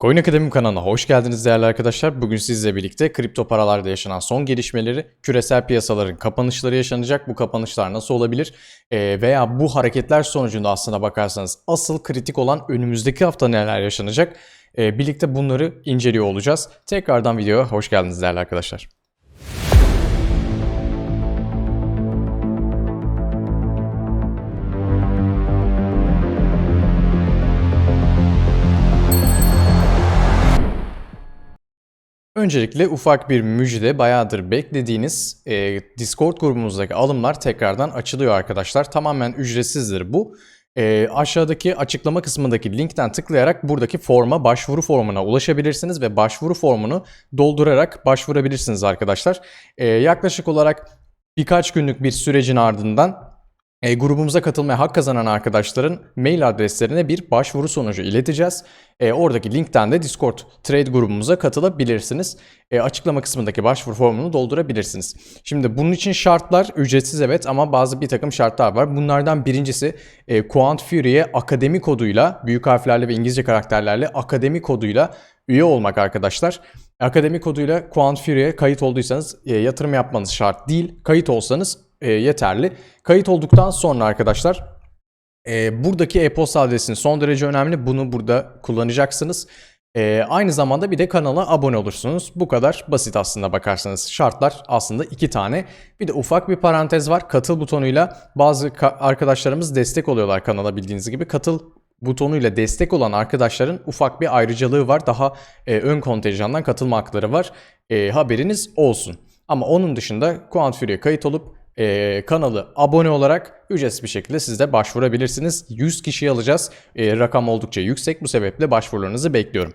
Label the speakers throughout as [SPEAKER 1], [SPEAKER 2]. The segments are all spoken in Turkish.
[SPEAKER 1] Coin Akademi kanalına hoş geldiniz değerli arkadaşlar. Bugün sizle birlikte kripto paralarda yaşanan son gelişmeleri, küresel piyasaların kapanışları yaşanacak. Bu kapanışlar nasıl olabilir? Ee, veya bu hareketler sonucunda aslına bakarsanız asıl kritik olan önümüzdeki hafta neler yaşanacak? Ee, birlikte bunları inceliyor olacağız. Tekrardan videoya hoş geldiniz değerli arkadaşlar. Öncelikle ufak bir müjde bayağıdır beklediğiniz e, Discord grubumuzdaki alımlar tekrardan açılıyor arkadaşlar. Tamamen ücretsizdir bu. E, aşağıdaki açıklama kısmındaki linkten tıklayarak buradaki forma başvuru formuna ulaşabilirsiniz ve başvuru formunu doldurarak başvurabilirsiniz arkadaşlar. E, yaklaşık olarak birkaç günlük bir sürecin ardından e, grubumuza katılmaya hak kazanan arkadaşların mail adreslerine bir başvuru sonucu ileteceğiz. E, oradaki linkten de Discord Trade grubumuza katılabilirsiniz. E, açıklama kısmındaki başvuru formunu doldurabilirsiniz. Şimdi bunun için şartlar ücretsiz evet ama bazı bir takım şartlar var. Bunlardan birincisi e, Quant Fury'e akademi koduyla büyük harflerle ve İngilizce karakterlerle akademi koduyla üye olmak arkadaşlar. Akademi koduyla Quant Fury'e kayıt olduysanız e, yatırım yapmanız şart değil. Kayıt olsanız e, yeterli. Kayıt olduktan sonra arkadaşlar e, buradaki e-posta adresiniz son derece önemli. Bunu burada kullanacaksınız. E, aynı zamanda bir de kanala abone olursunuz. Bu kadar basit aslında bakarsanız. Şartlar aslında iki tane. Bir de ufak bir parantez var. Katıl butonuyla bazı ka- arkadaşlarımız destek oluyorlar kanala bildiğiniz gibi. Katıl butonuyla destek olan arkadaşların ufak bir ayrıcalığı var. Daha e, ön kontenjandan katılma hakları var. E, haberiniz olsun. Ama onun dışında Quant Fury'e kayıt olup e, kanalı abone olarak ücretsiz bir şekilde siz de başvurabilirsiniz. 100 kişiyi alacağız. E, rakam oldukça yüksek. Bu sebeple başvurularınızı bekliyorum.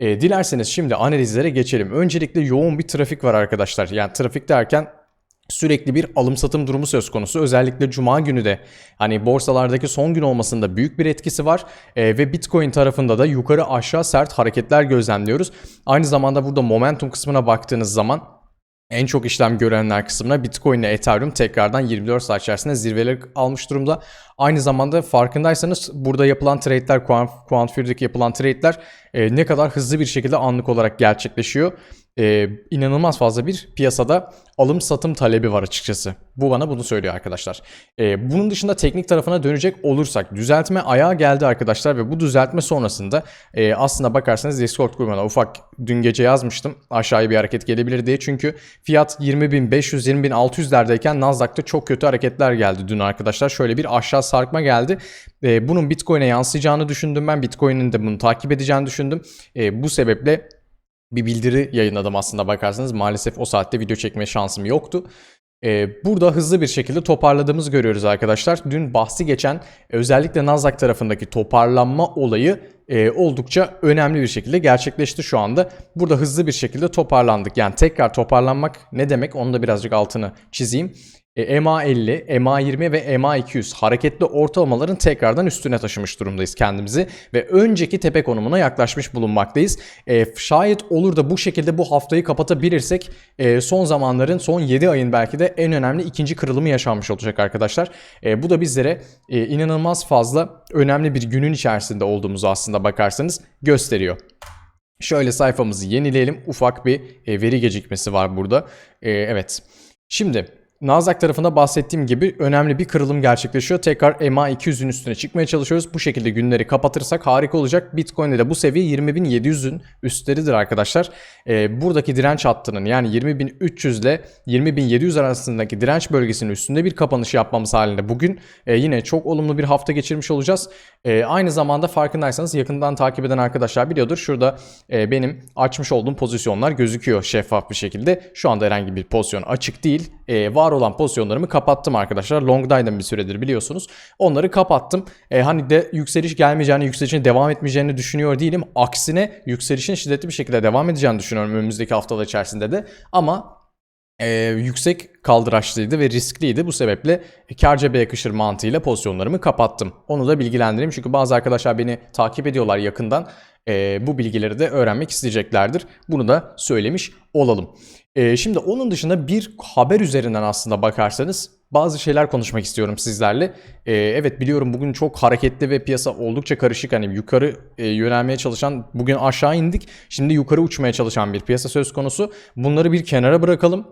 [SPEAKER 1] E, dilerseniz şimdi analizlere geçelim. Öncelikle yoğun bir trafik var arkadaşlar. Yani trafik derken sürekli bir alım satım durumu söz konusu. Özellikle cuma günü de hani borsalardaki son gün olmasında büyük bir etkisi var E, ve Bitcoin tarafında da yukarı aşağı sert hareketler gözlemliyoruz. Aynı zamanda burada momentum kısmına baktığınız zaman en çok işlem görenler kısmına Bitcoin ile Ethereum tekrardan 24 saat içerisinde zirveleri almış durumda. Aynı zamanda farkındaysanız burada yapılan trade'ler, Quant, yapılan trade'ler e, ne kadar hızlı bir şekilde anlık olarak gerçekleşiyor. E, inanılmaz fazla bir piyasada alım satım talebi var açıkçası. Bu bana bunu söylüyor arkadaşlar. E, bunun dışında teknik tarafına dönecek olursak düzeltme ayağa geldi arkadaşlar ve bu düzeltme sonrasında e, aslında bakarsanız Discord grubuna ufak dün gece yazmıştım aşağıya bir hareket gelebilir diye. Çünkü fiyat 20.500 20.600'lerdeyken Nasdaq'ta çok kötü hareketler geldi dün arkadaşlar. Şöyle bir aşağı sarkma geldi. E, bunun Bitcoin'e yansıyacağını düşündüm ben. Bitcoin'in de bunu takip edeceğini düşündüm. E, bu sebeple bir bildiri yayınladım aslında bakarsanız. Maalesef o saatte video çekme şansım yoktu. Ee, burada hızlı bir şekilde toparladığımızı görüyoruz arkadaşlar. Dün bahsi geçen özellikle Nasdaq tarafındaki toparlanma olayı e, oldukça önemli bir şekilde gerçekleşti şu anda. Burada hızlı bir şekilde toparlandık. Yani tekrar toparlanmak ne demek onu da birazcık altını çizeyim. E, MA50, MA20 ve MA200 hareketli ortalamaların tekrardan üstüne taşımış durumdayız kendimizi ve önceki tepe konumuna yaklaşmış bulunmaktayız. E, şayet olur da bu şekilde bu haftayı kapatabilirsek e, son zamanların son 7 ayın belki de en önemli ikinci kırılımı yaşanmış olacak arkadaşlar. E, bu da bizlere e, inanılmaz fazla önemli bir günün içerisinde olduğumuzu aslında bakarsanız gösteriyor. Şöyle sayfamızı yenileyelim. Ufak bir e, veri gecikmesi var burada. E, evet. Şimdi Nasdaq tarafında bahsettiğim gibi önemli bir kırılım gerçekleşiyor. Tekrar MA200'ün üstüne çıkmile çalışıyoruz. Bu şekilde günleri kapatırsak harika olacak. Bitcoin'de de bu seviye 20.700'ün üstleridir arkadaşlar. Ee, buradaki direnç hattının yani 20.300 ile 20.700 arasındaki direnç bölgesinin üstünde bir kapanış yapmamız halinde bugün e, yine çok olumlu bir hafta geçirmiş olacağız. E, aynı zamanda farkındaysanız yakından takip eden arkadaşlar biliyordur. Şurada e, benim açmış olduğum pozisyonlar gözüküyor şeffaf bir şekilde. Şu anda herhangi bir pozisyon açık değil. E, var olan pozisyonlarımı kapattım arkadaşlar. Long'daydım bir süredir biliyorsunuz. Onları kapattım. E, hani de yükseliş gelmeyeceğini, yükselişin devam etmeyeceğini düşünüyor değilim. Aksine yükselişin şiddetli bir şekilde devam edeceğini düşünüyorum önümüzdeki haftalar içerisinde de. Ama e, yüksek kaldıraçlıydı ve riskliydi. Bu sebeple kar cebe yakışır mantığıyla pozisyonlarımı kapattım. Onu da bilgilendireyim çünkü bazı arkadaşlar beni takip ediyorlar yakından. E, bu bilgileri de öğrenmek isteyeceklerdir. Bunu da söylemiş olalım. E, şimdi onun dışında bir haber üzerinden aslında bakarsanız bazı şeyler konuşmak istiyorum sizlerle. Ee, evet biliyorum bugün çok hareketli ve piyasa oldukça karışık. Hani yukarı e, yönelmeye çalışan, bugün aşağı indik. Şimdi yukarı uçmaya çalışan bir piyasa söz konusu. Bunları bir kenara bırakalım.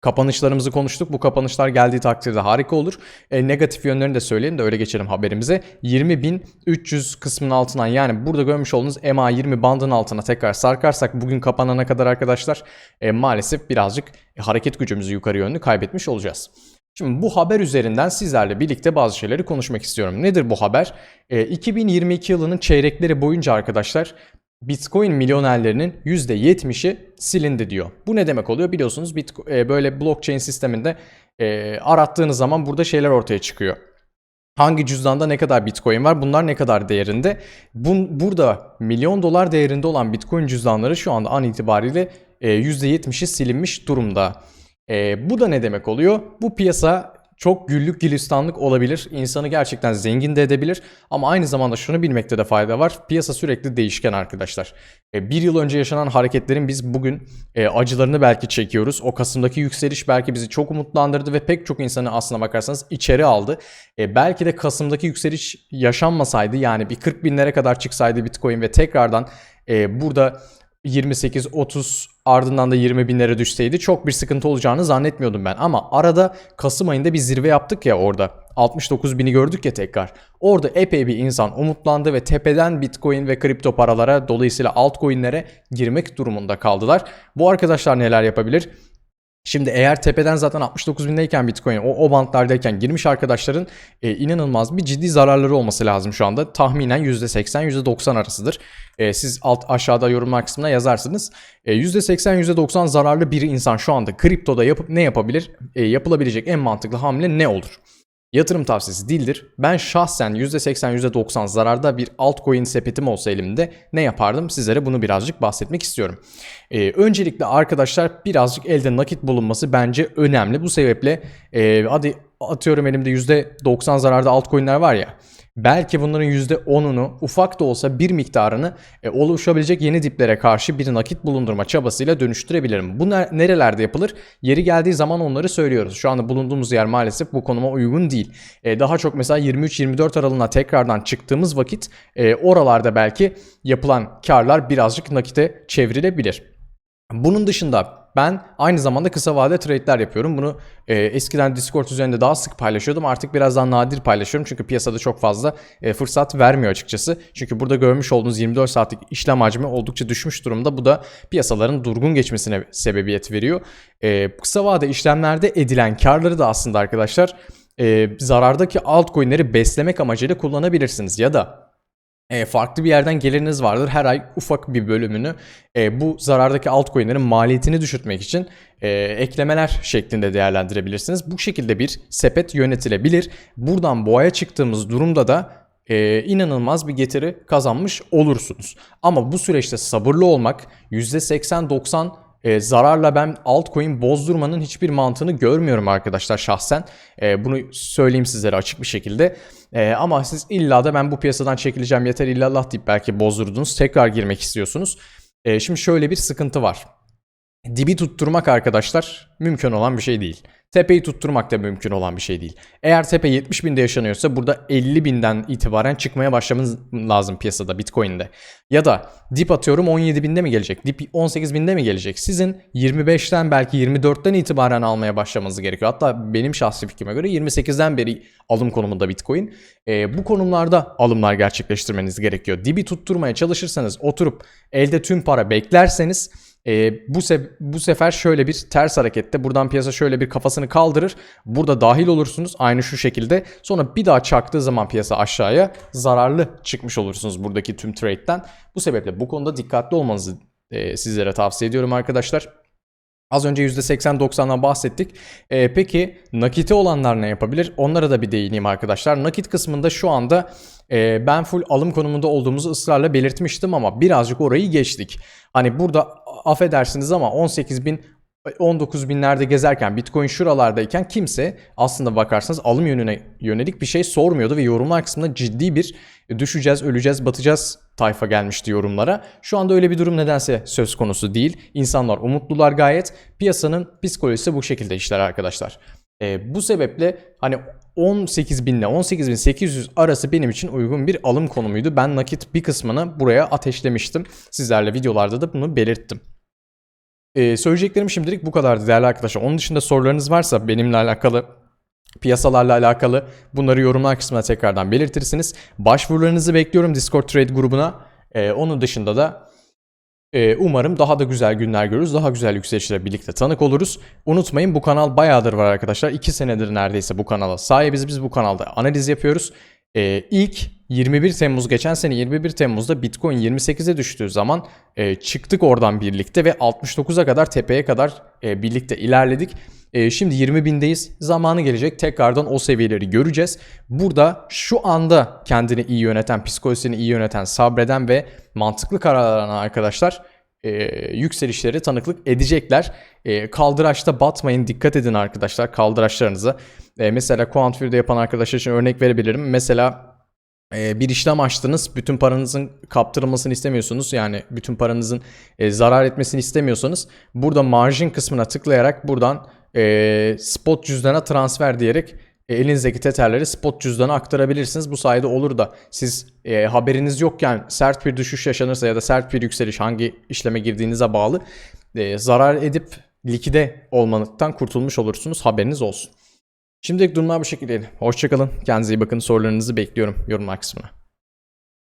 [SPEAKER 1] Kapanışlarımızı konuştuk. Bu kapanışlar geldiği takdirde harika olur. E, negatif yönlerini de söyleyelim de öyle geçelim haberimize. 20.300 kısmının altından yani burada görmüş olduğunuz MA20 bandın altına tekrar sarkarsak bugün kapanana kadar arkadaşlar e, maalesef birazcık hareket gücümüzü yukarı yönlü kaybetmiş olacağız. Şimdi bu haber üzerinden sizlerle birlikte bazı şeyleri konuşmak istiyorum. Nedir bu haber? E, 2022 yılının çeyrekleri boyunca arkadaşlar Bitcoin milyonerlerinin %70'i silindi diyor. Bu ne demek oluyor? Biliyorsunuz Bitcoin, e, böyle blockchain sisteminde e, arattığınız zaman burada şeyler ortaya çıkıyor. Hangi cüzdanda ne kadar Bitcoin var? Bunlar ne kadar değerinde? Bun, burada milyon dolar değerinde olan Bitcoin cüzdanları şu anda an itibariyle e, %70'i silinmiş durumda. E, bu da ne demek oluyor? Bu piyasa çok güllük gülistanlık olabilir. İnsanı gerçekten zengin de edebilir. Ama aynı zamanda şunu bilmekte de fayda var. Piyasa sürekli değişken arkadaşlar. E, bir yıl önce yaşanan hareketlerin biz bugün e, acılarını belki çekiyoruz. O Kasım'daki yükseliş belki bizi çok umutlandırdı ve pek çok insanı aslına bakarsanız içeri aldı. E, belki de Kasım'daki yükseliş yaşanmasaydı yani bir 40 binlere kadar çıksaydı Bitcoin ve tekrardan e, burada 28-30 ardından da 20 binlere düşseydi çok bir sıkıntı olacağını zannetmiyordum ben. Ama arada Kasım ayında bir zirve yaptık ya orada. 69 bini gördük ya tekrar. Orada epey bir insan umutlandı ve tepeden Bitcoin ve kripto paralara dolayısıyla altcoin'lere girmek durumunda kaldılar. Bu arkadaşlar neler yapabilir? Şimdi eğer tepeden zaten 69 bindeyken Bitcoin o, o bantlardayken girmiş arkadaşların e, inanılmaz bir ciddi zararları olması lazım şu anda. Tahminen %80 %90 arasıdır. E, siz alt aşağıda yorumlar kısmına yazarsınız. E, %80 %90 zararlı bir insan şu anda kriptoda yapıp ne yapabilir? E, yapılabilecek en mantıklı hamle ne olur? Yatırım tavsiyesi değildir. Ben şahsen %80 %90 zararda bir altcoin sepetim olsa elimde ne yapardım? Sizlere bunu birazcık bahsetmek istiyorum. Ee, öncelikle arkadaşlar birazcık elde nakit bulunması bence önemli. Bu sebeple e, hadi atıyorum elimde %90 zararda altcoin'ler var ya. Belki bunların %10'unu ufak da olsa bir miktarını e, oluşabilecek yeni diplere karşı bir nakit bulundurma çabasıyla dönüştürebilirim. Bu nerelerde yapılır? Yeri geldiği zaman onları söylüyoruz. Şu anda bulunduğumuz yer maalesef bu konuma uygun değil. E, daha çok mesela 23-24 aralığına tekrardan çıktığımız vakit e, oralarda belki yapılan karlar birazcık nakite çevrilebilir. Bunun dışında ben aynı zamanda kısa vade trade'ler yapıyorum. Bunu e, eskiden Discord üzerinde daha sık paylaşıyordum. Artık biraz daha nadir paylaşıyorum. Çünkü piyasada çok fazla e, fırsat vermiyor açıkçası. Çünkü burada görmüş olduğunuz 24 saatlik işlem hacmi oldukça düşmüş durumda. Bu da piyasaların durgun geçmesine sebebiyet veriyor. E, kısa vade işlemlerde edilen karları da aslında arkadaşlar e, zarardaki altcoin'leri beslemek amacıyla kullanabilirsiniz. Ya da e, farklı bir yerden geliriniz vardır. Her ay ufak bir bölümünü e, bu zarardaki altcoin'lerin maliyetini düşürtmek için e, eklemeler şeklinde değerlendirebilirsiniz. Bu şekilde bir sepet yönetilebilir. Buradan boğaya çıktığımız durumda da e, inanılmaz bir getiri kazanmış olursunuz. Ama bu süreçte sabırlı olmak %80-90 e, zararla ben altcoin bozdurmanın hiçbir mantığını görmüyorum arkadaşlar şahsen. E, bunu söyleyeyim sizlere açık bir şekilde. E, ama siz illa da ben bu piyasadan çekileceğim yeter illallah deyip belki bozdurdunuz. Tekrar girmek istiyorsunuz. E, şimdi şöyle bir sıkıntı var. Dibi tutturmak arkadaşlar mümkün olan bir şey değil. Tepeyi tutturmak da mümkün olan bir şey değil. Eğer tepe 70 binde yaşanıyorsa burada 50 binden itibaren çıkmaya başlamanız lazım piyasada Bitcoin'de. Ya da dip atıyorum 17 binde mi gelecek? Dip 18 binde mi gelecek? Sizin 25'ten belki 24'ten itibaren almaya başlamanız gerekiyor. Hatta benim şahsi fikrime göre 28'den beri alım konumunda Bitcoin. Ee, bu konumlarda alımlar gerçekleştirmeniz gerekiyor. Dibi tutturmaya çalışırsanız oturup elde tüm para beklerseniz e, bu, se bu sefer şöyle bir ters harekette buradan piyasa şöyle bir kafasını kaldırır. Burada dahil olursunuz aynı şu şekilde. Sonra bir daha çaktığı zaman piyasa aşağıya zararlı çıkmış olursunuz buradaki tüm trade'den. Bu sebeple bu konuda dikkatli olmanızı e, sizlere tavsiye ediyorum arkadaşlar. Az önce %80-90'dan bahsettik. Ee, peki nakiti olanlar ne yapabilir? Onlara da bir değineyim arkadaşlar. Nakit kısmında şu anda e, ben full alım konumunda olduğumuzu ısrarla belirtmiştim ama birazcık orayı geçtik. Hani burada affedersiniz ama 18 bin 19 binlerde gezerken Bitcoin şuralardayken kimse aslında bakarsanız alım yönüne yönelik bir şey sormuyordu ve yorumlar kısmında ciddi bir düşeceğiz, öleceğiz, batacağız tayfa gelmişti yorumlara. Şu anda öyle bir durum nedense söz konusu değil. İnsanlar umutlular gayet. Piyasanın psikolojisi bu şekilde işler arkadaşlar. E, bu sebeple hani 18 bin ile 18.800 arası benim için uygun bir alım konumuydu. Ben nakit bir kısmını buraya ateşlemiştim. Sizlerle videolarda da bunu belirttim. Ee, söyleyeceklerim şimdilik bu kadardı değerli arkadaşlar. Onun dışında sorularınız varsa benimle alakalı piyasalarla alakalı bunları yorumlar kısmına tekrardan belirtirsiniz. Başvurularınızı bekliyorum Discord Trade grubuna. Ee, onun dışında da e, umarım daha da güzel günler görürüz. Daha güzel yükselişlere birlikte tanık oluruz. Unutmayın bu kanal bayağıdır var arkadaşlar. 2 senedir neredeyse bu kanala sahibiz. Biz bu kanalda analiz yapıyoruz. Ee, ilk 21 Temmuz geçen sene 21 Temmuz'da Bitcoin 28'e düştüğü zaman e, çıktık oradan birlikte ve 69'a kadar tepeye kadar e, birlikte ilerledik. E, şimdi 20 bindeyiz. Zamanı gelecek tekrardan o seviyeleri göreceğiz. Burada şu anda kendini iyi yöneten, psikolojisini iyi yöneten, sabreden ve mantıklı alan arkadaşlar e, yükselişleri tanıklık edecekler. E, kaldıraçta batmayın dikkat edin arkadaşlar kaldıraçlarınıza. E, mesela Quantfury'de yapan arkadaşlar için örnek verebilirim. Mesela e, bir işlem açtınız. Bütün paranızın kaptırılmasını istemiyorsunuz. Yani bütün paranızın e, zarar etmesini istemiyorsanız burada margin kısmına tıklayarak buradan e, spot cüzdana transfer diyerek e, elinizdeki teterleri spot cüzdana aktarabilirsiniz. Bu sayede olur da siz e, haberiniz yokken sert bir düşüş yaşanırsa ya da sert bir yükseliş hangi işleme girdiğinize bağlı e, zarar edip likide olmaktan kurtulmuş olursunuz. Haberiniz olsun. Şimdilik durumlar bu şekildeydi. Hoşçakalın. Kendinize iyi bakın. Sorularınızı bekliyorum yorumlar kısmına.